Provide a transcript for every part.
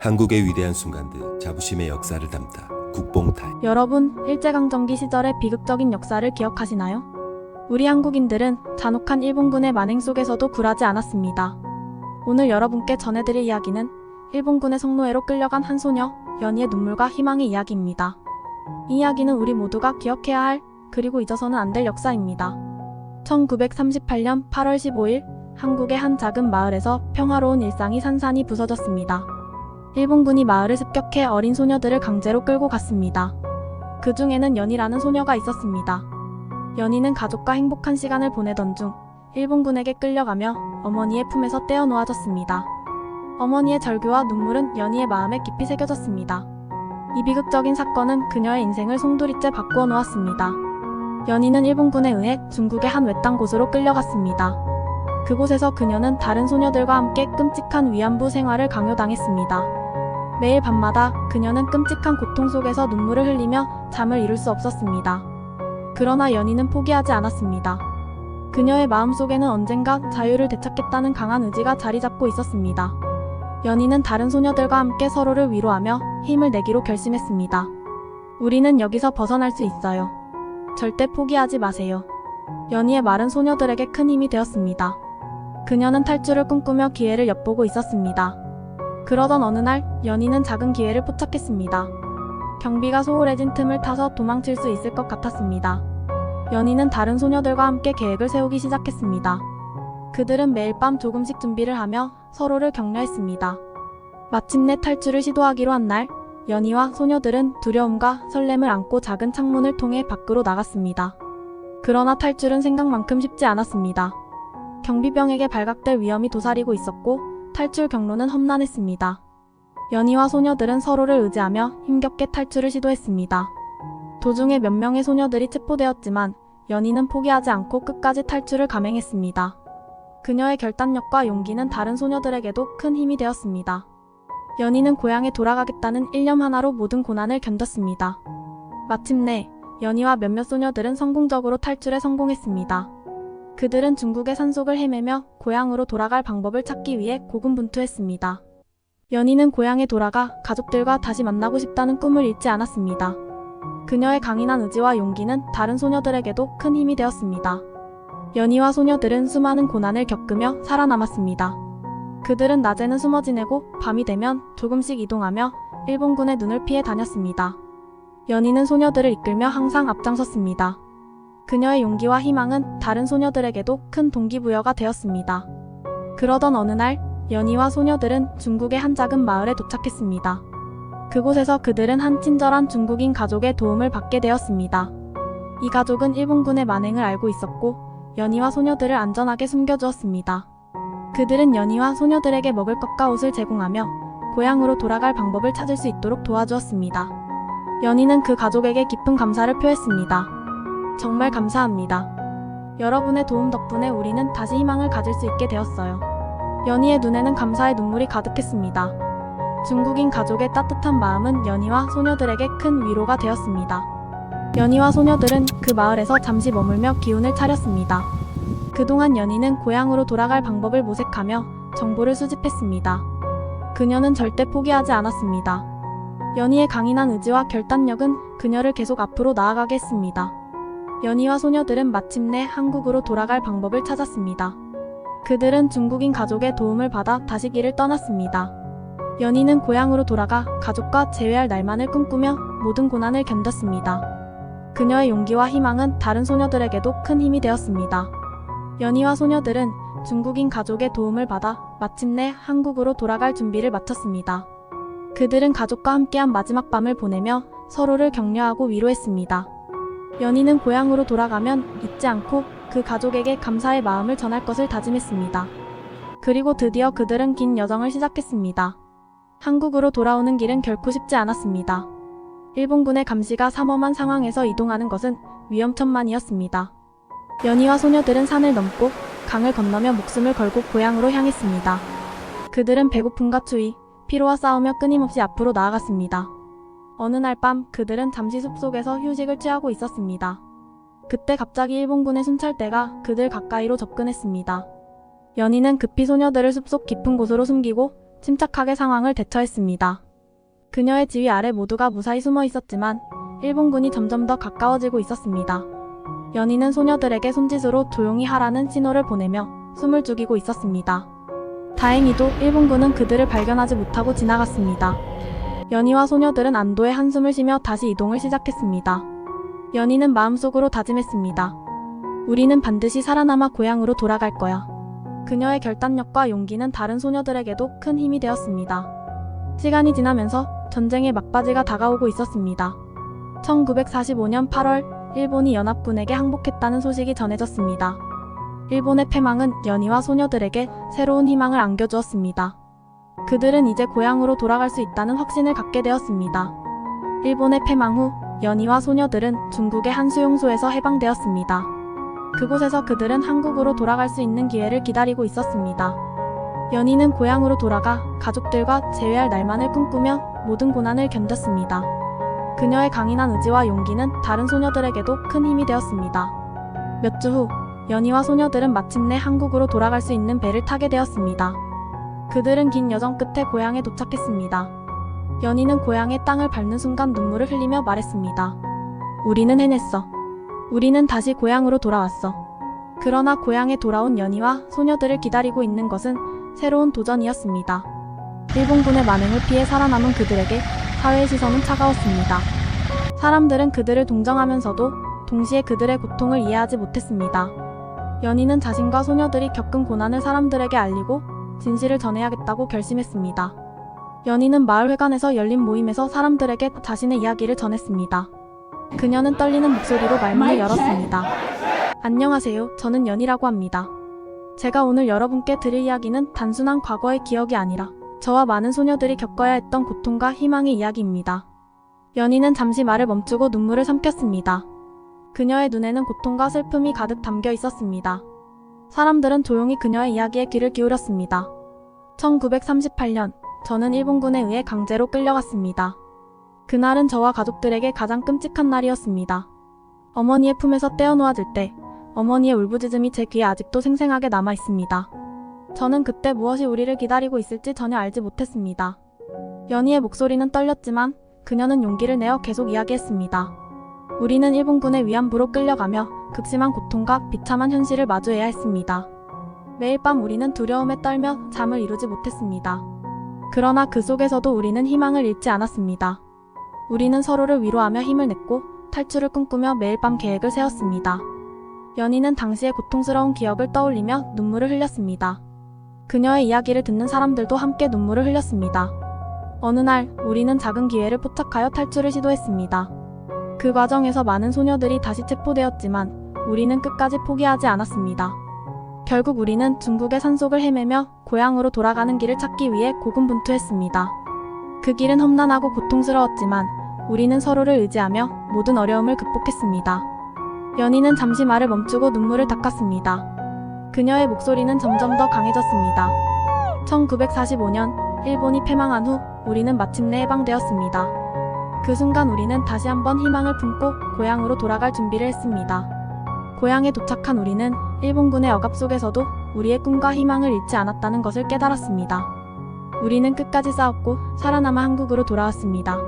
한국의 위대한 순간들, 자부심의 역사를 담다 국뽕타임. 여러분, 일제강점기 시절의 비극적인 역사를 기억하시나요? 우리 한국인들은 잔혹한 일본군의 만행 속에서도 굴하지 않았습니다. 오늘 여러분께 전해드릴 이야기는 일본군의 성노예로 끌려간 한 소녀, 연희의 눈물과 희망의 이야기입니다. 이 이야기는 우리 모두가 기억해야 할, 그리고 잊어서는 안 될 역사입니다. 1938년 8월 15일, 한국의 한 작은 마을에서 평화로운 일상이 산산이 부서졌습니다. 일본군이 마을을 습격해 어린 소녀들을 강제로 끌고 갔습니다. 그 중에는 연희라는 소녀가 있었습니다. 연희는 가족과 행복한 시간을 보내던 중 일본군에게 끌려가며 어머니의 품에서 떼어 놓아졌습니다. 어머니의 절규와 눈물은 연희의 마음에 깊이 새겨졌습니다. 이 비극적인 사건은 그녀의 인생을 송두리째 바꾸어 놓았습니다. 연희는 일본군에 의해 중국의 한 외딴 곳으로 끌려갔습니다. 그곳에서 그녀는 다른 소녀들과 함께 끔찍한 위안부 생활을 강요당했습니다. 매일 밤마다 그녀는 끔찍한 고통 속에서 눈물을 흘리며 잠을 이룰 수 없었습니다. 그러나 연희는 포기하지 않았습니다. 그녀의 마음속에는 언젠가 자유를 되찾겠다는 강한 의지가 자리 잡고 있었습니다. 연희는 다른 소녀들과 함께 서로를 위로하며 힘을 내기로 결심했습니다. 우리는 여기서 벗어날 수 있어요. 절대 포기하지 마세요. 연희의 말은 소녀들에게 큰 힘이 되었습니다. 그녀는 탈출을 꿈꾸며 기회를 엿보고 있었습니다. 그러던 어느 날 연희는 작은 기회를 포착했습니다. 경비가 소홀해진 틈을 타서 도망칠 수 있을 것 같았습니다. 연희는 다른 소녀들과 함께 계획을 세우기 시작했습니다. 그들은 매일 밤 조금씩 준비를 하며 서로를 격려했습니다. 마침내 탈출을 시도하기로 한 날, 연희와 소녀들은 두려움과 설렘을 안고 작은 창문을 통해 밖으로 나갔습니다. 그러나 탈출은 생각만큼 쉽지 않았습니다. 경비병에게 발각될 위험이 도사리고 있었고 탈출 경로는 험난했습니다. 연희와 소녀들은 서로를 의지하며 힘겹게 탈출을 시도했습니다. 도중에 몇 명의 소녀들이 체포되었지만 연희는 포기하지 않고 끝까지 탈출을 감행했습니다. 그녀의 결단력과 용기는 다른 소녀들에게도 큰 힘이 되었습니다. 연희는 고향에 돌아가겠다는 일념 하나로 모든 고난을 견뎠습니다. 마침내 연희와 몇몇 소녀들은 성공적으로 탈출에 성공했습니다. 그들은 중국의 산속을 헤매며 고향으로 돌아갈 방법을 찾기 위해 고군분투했습니다. 연희는 고향에 돌아가 가족들과 다시 만나고 싶다는 꿈을 잃지 않았습니다. 그녀의 강인한 의지와 용기는 다른 소녀들에게도 큰 힘이 되었습니다. 연희와 소녀들은 수많은 고난을 겪으며 살아남았습니다. 그들은 낮에는 숨어 지내고 밤이 되면 조금씩 이동하며 일본군의 눈을 피해 다녔습니다. 연희는 소녀들을 이끌며 항상 앞장섰습니다. 그녀의 용기와 희망은 다른 소녀들에게도 큰 동기부여가 되었습니다. 그러던 어느 날, 연희와 소녀들은 중국의 한 작은 마을에 도착했습니다. 그곳에서 그들은 한 친절한 중국인 가족의 도움을 받게 되었습니다. 이 가족은 일본군의 만행을 알고 있었고, 연희와 소녀들을 안전하게 숨겨주었습니다. 그들은 연희와 소녀들에게 먹을 것과 옷을 제공하며 고향으로 돌아갈 방법을 찾을 수 있도록 도와주었습니다. 연희는 그 가족에게 깊은 감사를 표했습니다. 정말 감사합니다. 여러분의 도움 덕분에 우리는 다시 희망을 가질 수 있게 되었어요. 연희의 눈에는 감사의 눈물이 가득했습니다. 중국인 가족의 따뜻한 마음은 연희와 소녀들에게 큰 위로가 되었습니다. 연희와 소녀들은 그 마을에서 잠시 머물며 기운을 차렸습니다. 그동안 연희는 고향으로 돌아갈 방법을 모색하며 정보를 수집했습니다. 그녀는 절대 포기하지 않았습니다. 연희의 강인한 의지와 결단력은 그녀를 계속 앞으로 나아가게 했습니다. 연희와 소녀들은 마침내 한국으로 돌아갈 방법을 찾았습니다. 그들은 중국인 가족의 도움을 받아 다시 길을 떠났습니다. 연희는 고향으로 돌아가 가족과 재회할 날만을 꿈꾸며 모든 고난을 견뎠습니다. 그녀의 용기와 희망은 다른 소녀들에게도 큰 힘이 되었습니다. 연희와 소녀들은 중국인 가족의 도움을 받아 마침내 한국으로 돌아갈 준비를 마쳤습니다. 그들은 가족과 함께한 마지막 밤을 보내며 서로를 격려하고 위로했습니다. 연희는 고향으로 돌아가면 잊지 않고 그 가족에게 감사의 마음을 전할 것을 다짐했습니다. 그리고 드디어 그들은 긴 여정을 시작했습니다. 한국으로 돌아오는 길은 결코 쉽지 않았습니다. 일본군의 감시가 삼엄한 상황에서 이동하는 것은 위험천만이었습니다. 연희와 소녀들은 산을 넘고 강을 건너며 목숨을 걸고 고향으로 향했습니다. 그들은 배고픔과 추위, 피로와 싸우며 끊임없이 앞으로 나아갔습니다. 어느 날 밤 그들은 잠시 숲속에서 휴식을 취하고 있었습니다. 그때 갑자기 일본군의 순찰대가 그들 가까이로 접근했습니다. 연희는 급히 소녀들을 숲속 깊은 곳으로 숨기고 침착하게 상황을 대처했습니다. 그녀의 지휘 아래 모두가 무사히 숨어 있었지만 일본군이 점점 더 가까워지고 있었습니다. 연희는 소녀들에게 손짓으로 조용히 하라는 신호를 보내며 숨을 죽이고 있었습니다. 다행히도 일본군은 그들을 발견하지 못하고 지나갔습니다. 연희와 소녀들은 안도의 한숨을 쉬며 다시 이동을 시작했습니다. 연희는 마음속으로 다짐했습니다. 우리는 반드시 살아남아 고향으로 돌아갈 거야. 그녀의 결단력과 용기는 다른 소녀들에게도 큰 힘이 되었습니다. 시간이 지나면서 전쟁의 막바지가 다가오고 있었습니다. 1945년 8월 일본이 연합군에게 항복했다는 소식이 전해졌습니다. 일본의 패망은 연희와 소녀들에게 새로운 희망을 안겨주었습니다. 그들은 이제 고향으로 돌아갈 수 있다는 확신을 갖게 되었습니다. 일본의 패망 후 연희와 소녀들은 중국의 한 수용소에서 해방되었습니다. 그곳에서 그들은 한국으로 돌아갈 수 있는 기회를 기다리고 있었습니다. 연희는 고향으로 돌아가 가족들과 재회할 날만을 꿈꾸며 모든 고난을 견뎠습니다. 그녀의 강인한 의지와 용기는 다른 소녀들에게도 큰 힘이 되었습니다. 몇 주 후, 연희와 소녀들은 마침내 한국으로 돌아갈 수 있는 배를 타게 되었습니다. 그들은 긴 여정 끝에 고향에 도착했습니다. 연희는 고향의 땅을 밟는 순간 눈물을 흘리며 말했습니다. 우리는 해냈어. 우리는 다시 고향으로 돌아왔어. 그러나 고향에 돌아온 연희와 소녀들을 기다리고 있는 것은 새로운 도전이었습니다. 일본군의 만행을 피해 살아남은 그들에게 사회의 시선은 차가웠습니다. 사람들은 그들을 동정하면서도 동시에 그들의 고통을 이해하지 못했습니다. 연희는 자신과 소녀들이 겪은 고난을 사람들에게 알리고 진실을 전해야겠다고 결심했습니다. 연희는 마을 회관에서 열린 모임에서 사람들에게 자신의 이야기를 전했습니다. 그녀는 떨리는 목소리로 말문을 열었습니다. 안녕하세요. 저는 연희라고 합니다. 제가 오늘 여러분께 드릴 이야기는 단순한 과거의 기억이 아니라 저와 많은 소녀들이 겪어야 했던 고통과 희망의 이야기입니다. 연희는 잠시 말을 멈추고 눈물을 삼켰습니다. 그녀의 눈에는 고통과 슬픔이 가득 담겨 있었습니다. 사람들은 조용히 그녀의 이야기에 귀를 기울였습니다. 1938년, 저는 일본군에 의해 강제로 끌려갔습니다. 그날은 저와 가족들에게 가장 끔찍한 날이었습니다. 어머니의 품에서 떼어놓아질 때, 어머니의 울부짖음이 제 귀에 아직도 생생하게 남아 있습니다. 저는 그때 무엇이 우리를 기다리고 있을지 전혀 알지 못했습니다. 연희의 목소리는 떨렸지만 그녀는 용기를 내어 계속 이야기했습니다. 우리는 일본군의 위안부로 끌려가며 극심한 고통과 비참한 현실을 마주해야 했습니다. 매일 밤 우리는 두려움에 떨며 잠을 이루지 못했습니다. 그러나 그 속에서도 우리는 희망을 잃지 않았습니다. 우리는 서로를 위로하며 힘을 냈고 탈출을 꿈꾸며 매일 밤 계획을 세웠습니다. 연희는 당시의 고통스러운 기억을 떠올리며 눈물을 흘렸습니다. 그녀의 이야기를 듣는 사람들도 함께 눈물을 흘렸습니다. 어느 날 우리는 작은 기회를 포착하여 탈출을 시도했습니다. 그 과정에서 많은 소녀들이 다시 체포되었지만 우리는 끝까지 포기하지 않았습니다. 결국 우리는 중국의 산속을 헤매며 고향으로 돌아가는 길을 찾기 위해 고군분투했습니다. 그 길은 험난하고 고통스러웠지만 우리는 서로를 의지하며 모든 어려움을 극복했습니다. 연희는 잠시 말을 멈추고 눈물을 닦았습니다. 그녀의 목소리는 점점 더 강해졌습니다. 1945년 일본이 패망한 후 우리는 마침내 해방되었습니다. 그 순간 우리는 다시 한번 희망을 품고 고향으로 돌아갈 준비를 했습니다. 고향에 도착한 우리는 일본군의 억압 속에서도 우리의 꿈과 희망을 잃지 않았다는 것을 깨달았습니다. 우리는 끝까지 싸웠고 살아남아 한국으로 돌아왔습니다.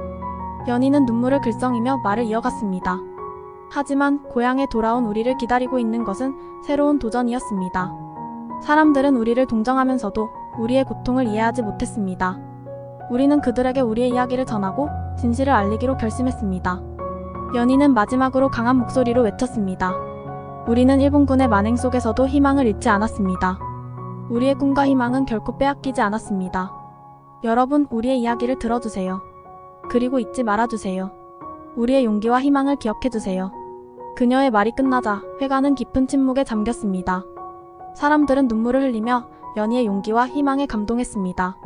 연희는 눈물을 글썽이며 말을 이어갔습니다. 하지만 고향에 돌아온 우리를 기다리고 있는 것은 새로운 도전이었습니다. 사람들은 우리를 동정하면서도 우리의 고통을 이해하지 못했습니다. 우리는 그들에게 우리의 이야기를 전하고 진실을 알리기로 결심했습니다. 연희는 마지막으로 강한 목소리로 외쳤습니다. 우리는 일본군의 만행 속에서도 희망을 잃지 않았습니다. 우리의 꿈과 희망은 결코 빼앗기지 않았습니다. 여러분, 우리의 이야기를 들어주세요. 그리고 잊지 말아주세요. 우리의 용기와 희망을 기억해주세요. 그녀의 말이 끝나자 회관은 깊은 침묵에 잠겼습니다. 사람들은 눈물을 흘리며 연희의 용기와 희망에 감동했습니다.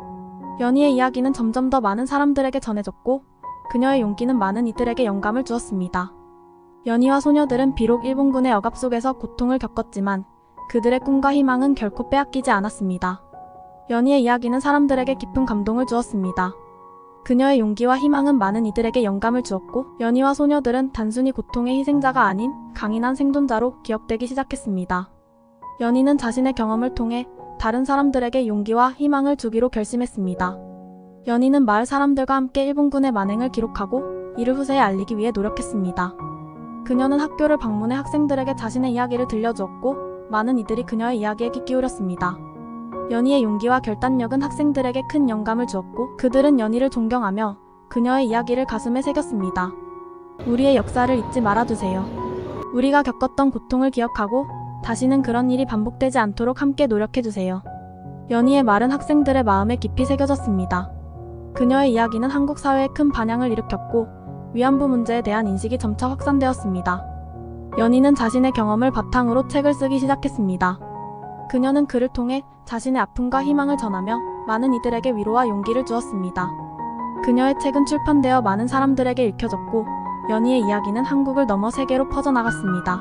연희의 이야기는 점점 더 많은 사람들에게 전해졌고 그녀의 용기는 많은 이들에게 영감을 주었습니다. 연희와 소녀들은 비록 일본군의 억압 속에서 고통을 겪었지만 그들의 꿈과 희망은 결코 빼앗기지 않았습니다. 연희의 이야기는 사람들에게 깊은 감동을 주었습니다. 그녀의 용기와 희망은 많은 이들에게 영감을 주었고 연희와 소녀들은 단순히 고통의 희생자가 아닌 강인한 생존자로 기억되기 시작했습니다. 연희는 자신의 경험을 통해 다른 사람들에게 용기와 희망을 주기로 결심했습니다. 연희는 마을 사람들과 함께 일본군의 만행을 기록하고 이를 후세에 알리기 위해 노력했습니다. 그녀는 학교를 방문해 학생들에게 자신의 이야기를 들려주었고 많은 이들이 그녀의 이야기에 귀 기울였습니다. 연희의 용기와 결단력은 학생들에게 큰 영감을 주었고 그들은 연희를 존경하며 그녀의 이야기를 가슴에 새겼습니다. 우리의 역사를 잊지 말아주세요. 우리가 겪었던 고통을 기억하고 다시는 그런 일이 반복되지 않도록 함께 노력해주세요. 연희의 말은 학생들의 마음에 깊이 새겨졌습니다. 그녀의 이야기는 한국 사회에 큰 반향을 일으켰고 위안부 문제에 대한 인식이 점차 확산되었습니다. 연희는 자신의 경험을 바탕으로 책을 쓰기 시작했습니다. 그녀는 글을 통해 자신의 아픔과 희망을 전하며 많은 이들에게 위로와 용기를 주었습니다. 그녀의 책은 출판되어 많은 사람들에게 읽혀졌고 연희의 이야기는 한국을 넘어 세계로 퍼져나갔습니다.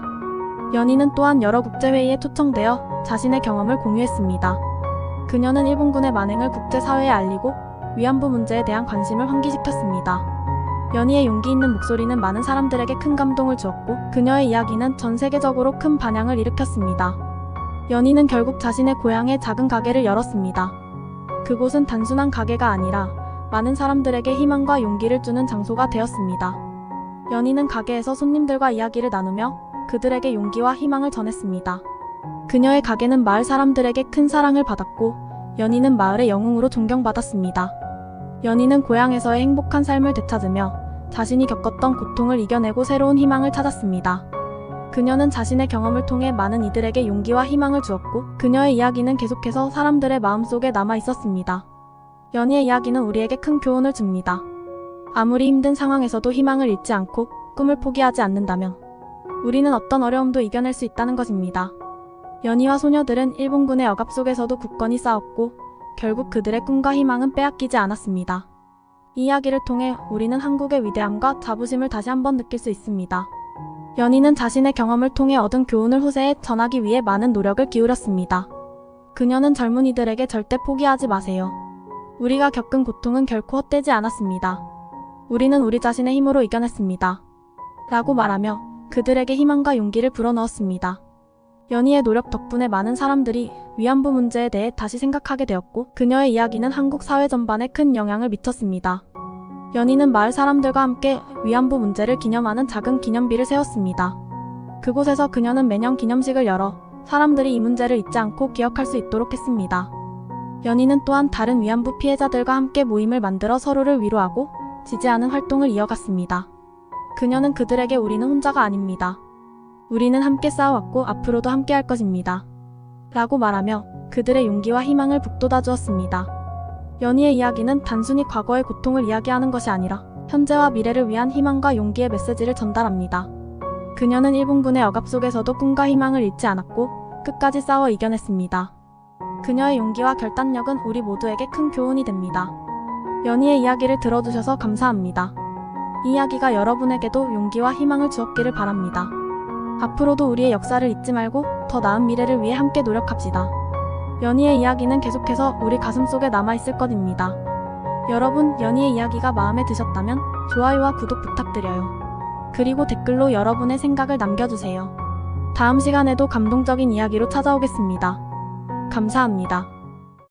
연희는 또한 여러 국제회의에 초청되어 자신의 경험을 공유했습니다. 그녀는 일본군의 만행을 국제사회에 알리고 위안부 문제에 대한 관심을 환기시켰습니다. 연희의 용기 있는 목소리는 많은 사람들에게 큰 감동을 주었고 그녀의 이야기는 전 세계적으로 큰 반향을 일으켰습니다. 연희는 결국 자신의 고향에 작은 가게를 열었습니다. 그곳은 단순한 가게가 아니라 많은 사람들에게 희망과 용기를 주는 장소가 되었습니다. 연희는 가게에서 손님들과 이야기를 나누며 그들에게 용기와 희망을 전했습니다. 그녀의 가게는 마을 사람들에게 큰 사랑을 받았고 연희는 마을의 영웅으로 존경받았습니다. 연희는 고향에서의 행복한 삶을 되찾으며 자신이 겪었던 고통을 이겨내고 새로운 희망을 찾았습니다. 그녀는 자신의 경험을 통해 많은 이들에게 용기와 희망을 주었고 그녀의 이야기는 계속해서 사람들의 마음속에 남아 있었습니다. 연희의 이야기는 우리에게 큰 교훈을 줍니다. 아무리 힘든 상황에서도 희망을 잃지 않고 꿈을 포기하지 않는다면 우리는 어떤 어려움도 이겨낼 수 있다는 것입니다. 연희와 소녀들은 일본군의 억압 속에서도 굳건히 싸웠고 결국 그들의 꿈과 희망은 빼앗기지 않았습니다. 이 이야기를 통해 우리는 한국의 위대함과 자부심을 다시 한번 느낄 수 있습니다. 연희는 자신의 경험을 통해 얻은 교훈을 후세에 전하기 위해 많은 노력을 기울였습니다. 그녀는 젊은이들에게 절대 포기하지 마세요. 우리가 겪은 고통은 결코 헛되지 않았습니다. 우리는 우리 자신의 힘으로 이겨냈습니다. 라고 말하며 그들에게 희망과 용기를 불어넣었습니다. 연희의 노력 덕분에 많은 사람들이 위안부 문제에 대해 다시 생각하게 되었고 그녀의 이야기는 한국 사회 전반에 큰 영향을 미쳤습니다. 연희는 마을 사람들과 함께 위안부 문제를 기념하는 작은 기념비를 세웠습니다. 그곳에서 그녀는 매년 기념식을 열어 사람들이 이 문제를 잊지 않고 기억할 수 있도록 했습니다. 연희는 또한 다른 위안부 피해자들과 함께 모임을 만들어 서로를 위로하고 지지하는 활동을 이어갔습니다. 그녀는 그들에게 우리는 혼자가 아닙니다. 우리는 함께 싸워왔고 앞으로도 함께 할 것입니다. 라고 말하며 그들의 용기와 희망을 북돋아 주었습니다. 연희의 이야기는 단순히 과거의 고통을 이야기하는 것이 아니라 현재와 미래를 위한 희망과 용기의 메시지를 전달합니다. 그녀는 일본군의 억압 속에서도 꿈과 희망을 잃지 않았고 끝까지 싸워 이겨냈습니다. 그녀의 용기와 결단력은 우리 모두에게 큰 교훈이 됩니다. 연희의 이야기를 들어주셔서 감사합니다. 이 이야기가 여러분에게도 용기와 희망을 주었기를 바랍니다. 앞으로도 우리의 역사를 잊지 말고 더 나은 미래를 위해 함께 노력합시다. 연희의 이야기는 계속해서 우리 가슴 속에 남아있을 것입니다. 여러분, 연희의 이야기가 마음에 드셨다면 좋아요와 구독 부탁드려요. 그리고 댓글로 여러분의 생각을 남겨주세요. 다음 시간에도 감동적인 이야기로 찾아오겠습니다. 감사합니다.